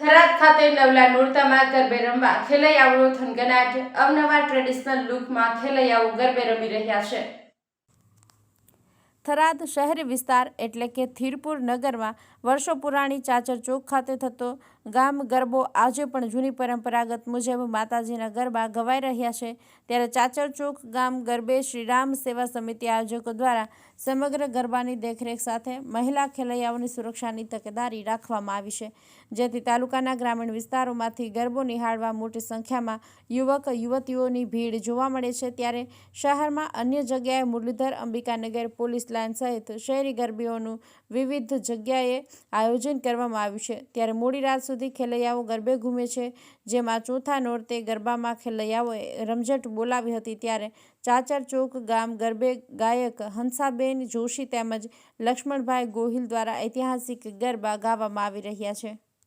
થરાદ ખાતે નવલા નોરતામાં ગરબે રમવા ખેલૈયાઓ થનગનાટ અવનવા ટ્રેડિશનલ લુકમાં ખેલૈયાઓ ગરબે રમી રહ્યા છે. થરાદ શહેરી વિસ્તાર એટલે કે થીરપુર નગરમાં વર્ષો પુરાણી ચાચર ચોક ખાતે થતો ગામ ગરબો આજે પણ જૂની પરંપરાગત મુજબ માતાજીના ગરબા ગવાઈ રહ્યા છે. ત્યારે ચાચર ચોક ગામ ગરબે શ્રીરામ સેવા સમિતિ આયોજકો દ્વારા સમગ્ર ગરબાની દેખરેખ સાથે મહિલા ખેલૈયાઓની સુરક્ષાની તકેદારી રાખવામાં આવી છે. જેથી તાલુકાના ગ્રામીણ વિસ્તારોમાંથી ગરબો નિહાળવા મોટી સંખ્યામાં યુવક, યુવતીઓની ભીડ જોવા મળે છે. ત્યારે શહેરમાં અન્ય જગ્યાએ મુરલીધર અંબિકાનગર પોલીસ લાઇન સહિત શહેરી ગરબીઓનું વિવિધ જગ્યાએ આયોજન કરવામાં આવ્યું છે. ત્યારે મોડી રાત સુધી ખેલૈયાઓ ગરબે ઘૂમે છે, જેમાં ચોથા નોરતે ગરબામાં ખેલૈયાઓએ રમઝટ બોલાવી હતી ત્યારે ચાચર ચોક ગામ ગરબે ગાયક હંસાબેન જોશી તેમજ લક્ષ્મણભાઈ ગોહિલ દ્વારા ઐતિહાસિક ગરબા ગાવામાં આવી રહ્યા છે.